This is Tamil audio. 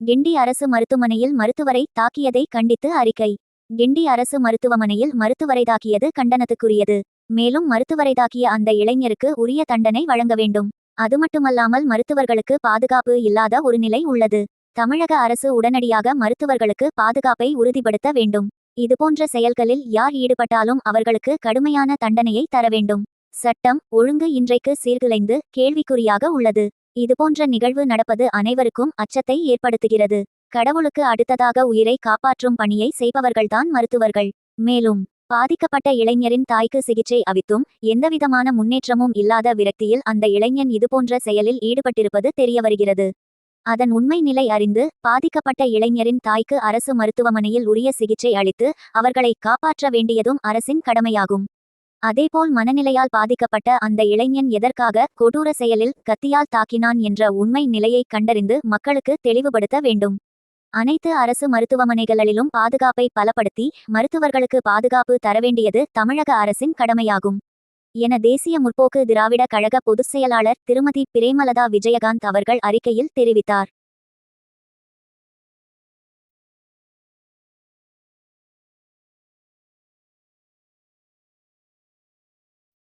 கிண்டி அரசு மருத்துவமனையில் மருத்துவரை தாக்கியதை கண்டித்து அறிக்கை. கிண்டி அரசு மருத்துவமனையில் மருத்துவரை தாக்கியது கண்டனத்துக்குரியது. மேலும் மருத்துவரை தாக்கிய அந்த இளைஞருக்கு உரிய தண்டனை வழங்க வேண்டும். அது மட்டுமல்லாமல் மருத்துவர்களுக்கு பாதுகாப்பு இல்லாத ஒரு நிலை உள்ளது. தமிழக அரசு உடனடியாக மருத்துவர்களுக்கு பாதுகாப்பை உறுதிப்படுத்த வேண்டும். இதுபோன்ற செயல்களில் யார் ஈடுபட்டாலும் அவர்களுக்கு கடுமையான தண்டனையை தர வேண்டும். சட்டம் ஒழுங்கு இன்றைக்கு சீர்குலைந்து கேள்விக்குறியாக உள்ளது. இதுபோன்ற நிகழ்வு நடப்பது அனைவருக்கும் அச்சத்தை ஏற்படுத்துகிறது. கடவுளுக்கு அடுத்ததாக உயிரை காப்பாற்றும் பணியை செய்பவர்கள்தான் மருத்துவர்கள். மேலும் பாதிக்கப்பட்ட இளைஞரின் தாய்க்கு சிகிச்சை அவித்தும் எந்தவிதமான முன்னேற்றமும் இல்லாத விரக்தியில் அந்த இளைஞன் இதுபோன்ற செயலில் ஈடுபட்டிருப்பது தெரியவருகிறது. அதன் உண்மை நிலை அறிந்து பாதிக்கப்பட்ட இளைஞரின் தாய்க்கு அரசு மருத்துவமனையில் உரிய சிகிச்சை அளித்து அவர்களை காப்பாற்ற வேண்டியதும் அரசின் கடமையாகும். அதேபோல் மனநிலையால் பாதிக்கப்பட்ட அந்த இளைஞன் எதற்காக கொடூர செயலில் கத்தியால் தாக்கினான் என்ற உண்மை நிலையை கண்டறிந்து மக்களுக்கு தெளிவுபடுத்த வேண்டும். அனைத்து அரசு மருத்துவமனைகளிலும் பாதுகாப்பை பலப்படுத்தி மருத்துவர்களுக்கு பாதுகாப்பு தரவேண்டியது தமிழக அரசின் கடமையாகும். என தேசிய முற்போக்கு திராவிட கழக பொதுச் செயலாளர் திருமதி பிரேமலதா விஜயகாந்த் அவர்கள் அறிக்கையில் தெரிவித்தார்.